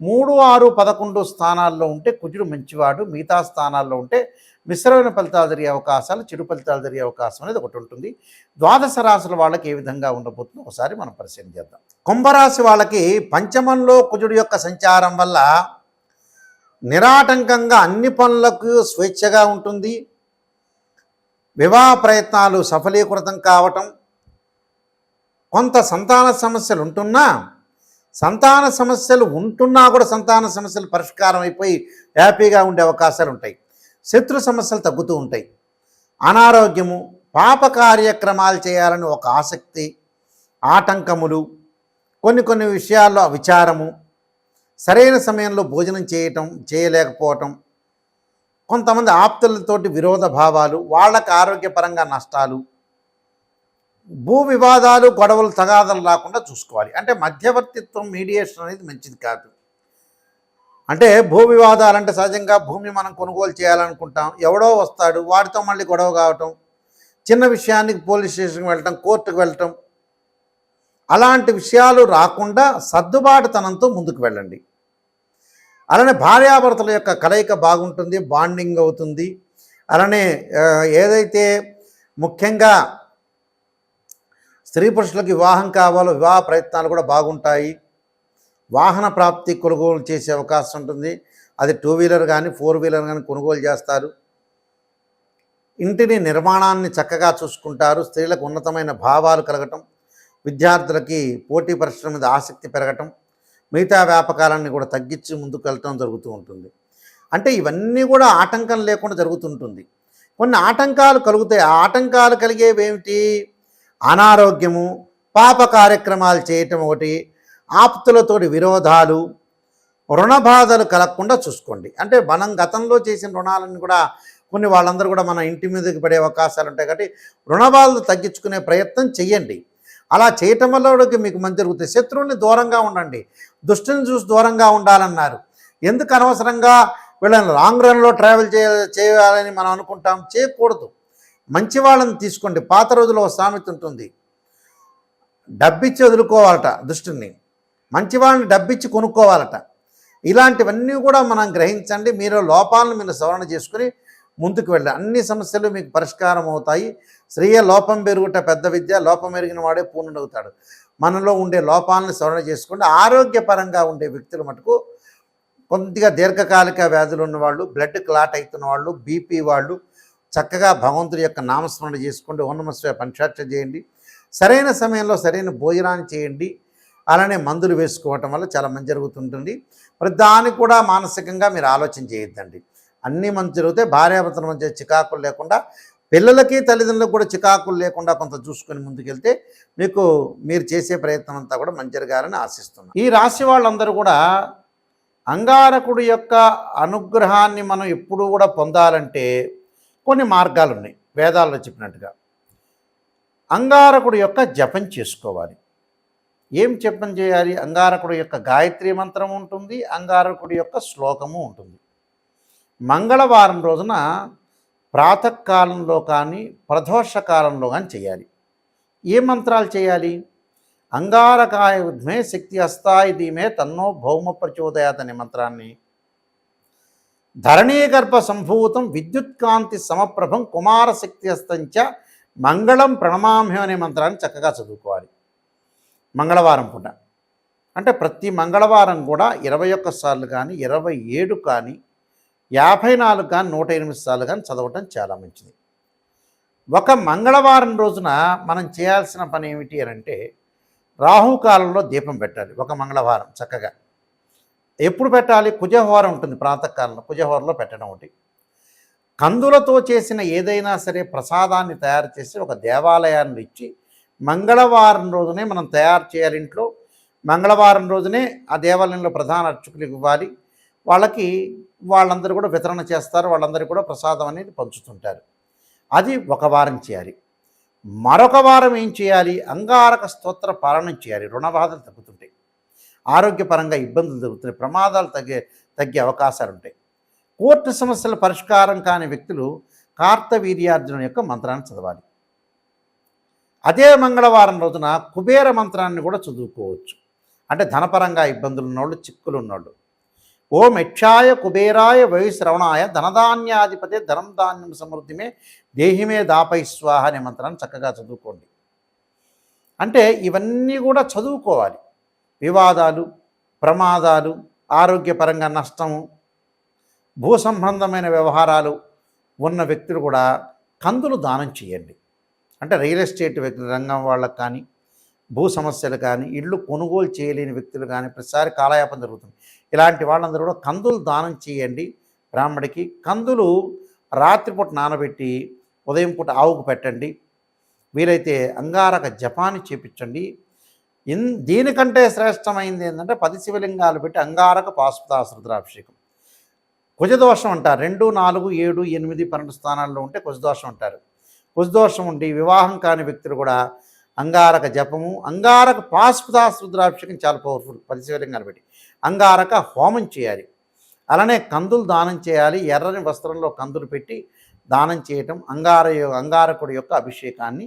మూడు ఆరు పదకొండు స్థానాల్లో ఉంటే కుజుడు మంచివాడు మిగతా స్థానాల్లో ఉంటే మిశ్రమైన ఫలితాలు జరిగే అవకాశాలు చెడు ఫలితాలు జరిగే అవకాశం అనేది ఒకటి ఉంటుంది. ద్వాదశ రాశుల వాళ్ళకి ఏ విధంగా ఉండబోతుందో ఒకసారి మనం పరిశీలన చేద్దాం. కుంభరాశి వాళ్ళకి పంచమంలో కుజుడు యొక్క సంచారం వల్ల నిరాటంకంగా అన్ని పనులకు స్వేచ్ఛగా ఉంటుంది. వివాహ ప్రయత్నాలు సఫలీకృతం కావటం కొంత సంతాన సమస్యలు ఉంటున్నా సంతాన సమస్యలు ఉంటున్నా కూడా సంతాన సమస్యలు పరిష్కారం అయిపోయి హ్యాపీగా ఉండే అవకాశాలు ఉంటాయి. శత్రు సమస్యలు తగ్గుతూ ఉంటాయి. అనారోగ్యము పాప కార్యక్రమాలు చేయాలని ఒక ఆసక్తి ఆటంకములు కొన్ని కొన్ని విషయాల్లో విచారము సరైన సమయంలో భోజనం చేయటం చేయలేకపోవటం కొంతమంది ఆప్తులతోటి విరోధ భావాలు వాళ్ళకు ఆరోగ్యపరంగా నష్టాలు భూ వివాదాలు గొడవలు తగాదలు రాకుండా చూసుకోవాలి. అంటే మధ్యవర్తిత్వం మీడియేషన్ అనేది మంచిది కాదు. అంటే భూ వివాదాలు అంటే సహజంగా భూమి మనం కొనుగోలు చేయాలనుకుంటాం. ఎవడో వస్తాడు వాడితో మళ్ళీ గొడవ కావటం చిన్న విషయానికి పోలీస్ స్టేషన్కి వెళ్ళటం కోర్టుకు వెళ్ళటం. అలాంటి విషయాలు రాకుండా సర్దుబాటుతనంతో ముందుకు వెళ్ళండి. అలానే భార్యాభర్తల యొక్క కలయిక బాగుంటుంది బాండింగ్ అవుతుంది. అలానే ఏదైతే ముఖ్యంగా స్త్రీ పురుషులకు వివాహం కావాలో వివాహ ప్రయత్నాలు కూడా బాగుంటాయి. వాహన ప్రాప్తి కొనుగోలు చేసే అవకాశం ఉంటుంది. అది టూ వీలర్ కానీ ఫోర్ వీలర్ కానీ కొనుగోలు చేస్తారు. ఇంటిని నిర్మాణాన్ని చక్కగా చూసుకుంటారు. స్త్రీలకు ఉన్నతమైన భావాలు కలగటం విద్యార్థులకి పోటీ పరీక్షల మీద ఆసక్తి పెరగటం మిగతా వ్యాపకాలన్నీ కూడా తగ్గించి ముందుకు వెళ్ళటం జరుగుతూ ఉంటుంది. అంటే ఇవన్నీ కూడా ఆటంకం లేకుండా జరుగుతుంటుంది. కొన్ని ఆటంకాలు కలుగుతాయి. ఆ ఆటంకాలు కలిగేవి ఏమిటి అనారోగ్యము పాప కార్యక్రమాలు చేయటం ఒకటి ఆప్తులతోటి విరోధాలు రుణ బాధలు కలగకుండా చూసుకోండి. అంటే మనం గతంలో చేసిన రుణాలను కూడా కొన్ని వాళ్ళందరూ కూడా మన ఇంటి మీదకి పడే అవకాశాలు ఉంటాయి కాబట్టి రుణ బాధలు తగ్గించుకునే ప్రయత్నం చెయ్యండి. అలా చేయటం వల్ల మీకు మంచి జరుగుతుంది. శత్రువుని దూరంగా ఉండండి. దుష్టిని చూసి దూరంగా ఉండాలన్నారు. ఎందుకు అనవసరంగా వీళ్ళని లాంగ్ రన్లో ట్రావెల్ చేయ చేయాలని మనం అనుకుంటాం? చేయకూడదు. మంచి వాళ్ళని తీసుకోండి. పాత రోజుల్లో ఒక సామెత ఉంటుంది. డబ్బిచ్చి వదులుకోవాలట దుష్టుని మంచి వాళ్ళని డబ్బిచ్చి కొనుక్కోవాలట. ఇలాంటివన్నీ కూడా మనం గ్రహించండి. మీరు లోపాలను మీరు సవరణ చేసుకుని ముందుకు వెళ్ళండి. అన్ని సమస్యలు మీకు పరిష్కారం అవుతాయి. స్త్రీయ లోపం పెరుగుట పెద్ద విద్య. లోపం ఎరిగిన వాడే పూర్ణుడవుతాడు. మనలో ఉండే లోపాలను సవరణ చేసుకుని ఆరోగ్యపరంగా ఉండే వ్యక్తులు మటుకు కొద్దిగా దీర్ఘకాలిక వ్యాధులు ఉన్నవాళ్ళు బ్లడ్ క్లాట్ అవుతున్న వాళ్ళు బీపీ వాళ్ళు చక్కగా భగవంతుడి యొక్క నామస్మరణ చేసుకోండి ఓనమస్వ పంచాక్ష చేయండి. సరైన సమయంలో సరైన భోజనాన్ని చేయండి. అలానే మందులు వేసుకోవటం వల్ల చాలా మంచి జరుగుతుంటుంది. మరి దానికి కూడా మానసికంగా మీరు ఆలోచన చేయొద్దండి. అన్నీ మంచి జరిగితే భార్యాభర్తల మధ్య చికాకులు లేకుండా పిల్లలకి తల్లిదండ్రులకు కూడా చికాకులు లేకుండా కొంత చూసుకొని ముందుకెళ్తే మీకు మీరు చేసే ప్రయత్నం అంతా కూడా మంచి జరగాలని ఆశిస్తున్నాం. ఈ రాశి వాళ్ళందరూ కూడా అంగారకుడు యొక్క అనుగ్రహాన్ని మనం ఎప్పుడూ కూడా పొందాలంటే కొన్ని మార్గాలు ఉన్నాయి వేదాల్లో చెప్పినట్టుగా. అంగారకుడు యొక్క జపం చేసుకోవాలి. ఏం జపం చేయాలి? అంగారకుడు యొక్క గాయత్రి మంత్రం ఉంటుంది అంగారకుడి యొక్క శ్లోకము ఉంటుంది. మంగళవారం రోజున ప్రాతకాలంలో కానీ ప్రదోషకాలంలో కానీ చేయాలి. ఏ మంత్రాలు చేయాలి? అంగారకాయ ఉద్మే శక్తి అస్తాయి ధీమే తన్నో భౌమ ప్రచోదయాత్ అనే మంత్రాన్ని ధరణీగర్భ సంభూతం విద్యుత్కాంతి సమప్రభం కుమార శక్తి మంగళం ప్రణమామ్యం అనే మంత్రాన్ని చక్కగా చదువుకోవాలి. మంగళవారం పూట. అంటే ప్రతి మంగళవారం కూడా ఇరవై ఒక్క సార్లు కానీ ఇరవై ఏడు కానీ యాభై నాలుగు కానీ నూట ఎనిమిది సార్లు కానీ చదవటం చాలా మంచిది. ఒక మంగళవారం రోజున మనం చేయాల్సిన పని ఏమిటి అని అంటే రాహుకాలంలో దీపం పెట్టాలి. ఒక మంగళవారం చక్కగా. ఎప్పుడు పెట్టాలి? కుజహోరం ఉంటుంది ప్రాతకాలంలో. కుజహోరలో పెట్టడం ఒకటి. కందులతో చేసిన ఏదైనా సరే ప్రసాదాన్ని తయారు చేసి ఒక దేవాలయాన్ని ఇచ్చి మంగళవారం రోజునే మనం తయారు చేయాలి ఇంట్లో. మంగళవారం రోజునే ఆ దేవాలయంలో ప్రధాన అర్చకులకు ఇవ్వాలి. వాళ్ళకి వాళ్ళందరూ కూడా వితరణ చేస్తారు. వాళ్ళందరికీ కూడా ప్రసాదం అనేది పంచుతుంటారు. అది ఒక వారం చేయాలి. మరొక వారం ఏం చేయాలి? అంగారక స్తోత్ర పాలనం చేయాలి. రుణబాధలు తగ్గుతుంటాయి. ఆరోగ్యపరంగా ఇబ్బందులు జరుగుతున్నాయి. ప్రమాదాలు తగ్గే తగ్గే అవకాశాలు ఉంటాయి. కోర్టు సమస్యల పరిష్కారం కాని వ్యక్తులు కార్తవీర్యార్జున యొక్క మంత్రాన్ని చదవాలి. అదే మంగళవారం రోజున కుబేర మంత్రాన్ని కూడా చదువుకోవచ్చు. అంటే ధనపరంగా ఇబ్బందులు ఉన్నోళ్ళు చిక్కులు ఉన్నోళ్ళు ఓం యక్షాయ కుబేరాయ వయశ్రవణాయ ధనధాన్యాధిపతి ధనం ధాన్యం సమృద్ధిమే దేహిమే దాపై స్వాహ అనే మంత్రాన్ని చక్కగా చదువుకోండి. అంటే ఇవన్నీ కూడా చదువుకోవాలి. వివాదాలు ప్రమాదాలు ఆరోగ్యపరంగా నష్టము భూ సంబంధమైన వ్యవహారాలు ఉన్న వ్యక్తులు కూడా కందులు దానం చేయండి. అంటే రియల్ ఎస్టేట్ వ్యక్తి రంగం వాళ్ళకి కానీ భూ సమస్యలు కానీ ఇళ్ళు కొనుగోలు చేయలేని వ్యక్తులు కానీ ప్రతిసారి కాలయాపం జరుగుతుంది. ఇలాంటి వాళ్ళందరూ కూడా కందులు దానం చేయండి. బ్రాహ్మడికి కందులు రాత్రిపూట నానబెట్టి ఉదయం పూట ఆవుకు పెట్టండి. వీలైతే అంగారక జపాన్ని చేపించండి. ఇన్ దీనికంటే శ్రేష్టమైంది ఏంటంటే పది శివలింగాలు పెట్టి అంగారక పాశుపతాశ్రుద్రాభిషేకం కుజదోషం అంటారు. రెండు నాలుగు ఏడు ఎనిమిది పన్నెండు స్థానాల్లో ఉంటే కుజదోషం అంటారు. కుజదోషం ఉండి వివాహం కాని వ్యక్తులు కూడా అంగారక జపము అంగారక పాశుపతాశ్రుద్రాభిషేకం చాలా పవర్ఫుల్ పది శివలింగాలు పెట్టి అంగారక హోమం చేయాలి. అలానే కందులు దానం చేయాలి. ఎర్రని వస్త్రంలో కందులు పెట్టి దానం చేయటం అంగార అంగారకుడి యొక్క అభిషేకాన్ని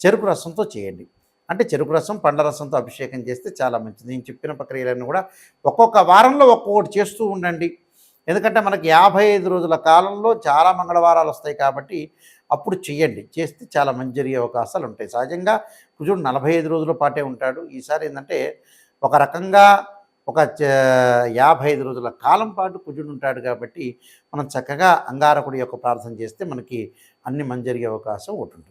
చెరుకు రసంతో చేయండి. అంటే చెరుకు రసం పండ్ల రసంతో అభిషేకం చేస్తే చాలా మంచిది. నేను చెప్పిన ప్రక్రియలన్నీ కూడా ఒక్కొక్క వారంలో ఒక్కొక్కటి చేస్తూ ఉండండి. ఎందుకంటే మనకి యాభై ఐదు రోజుల కాలంలో చాలా మంగళవారాలు వస్తాయి కాబట్టి అప్పుడు చేయండి. చేస్తే చాలా మంచి జరిగే అవకాశాలు ఉంటాయి. సహజంగా కుజుడు నలభై ఐదు రోజుల పాటే ఉంటాడు. ఈసారి ఏంటంటే ఒక రకంగా ఒక చ- యాభై ఐదు రోజుల కాలం పాటు కుజుడు ఉంటాడు కాబట్టి మనం చక్కగా అంగారకుడి యొక్క ప్రార్థన చేస్తే మనకి అన్ని మంజరిగే అవకాశం ఒకటి ఉంటుంది.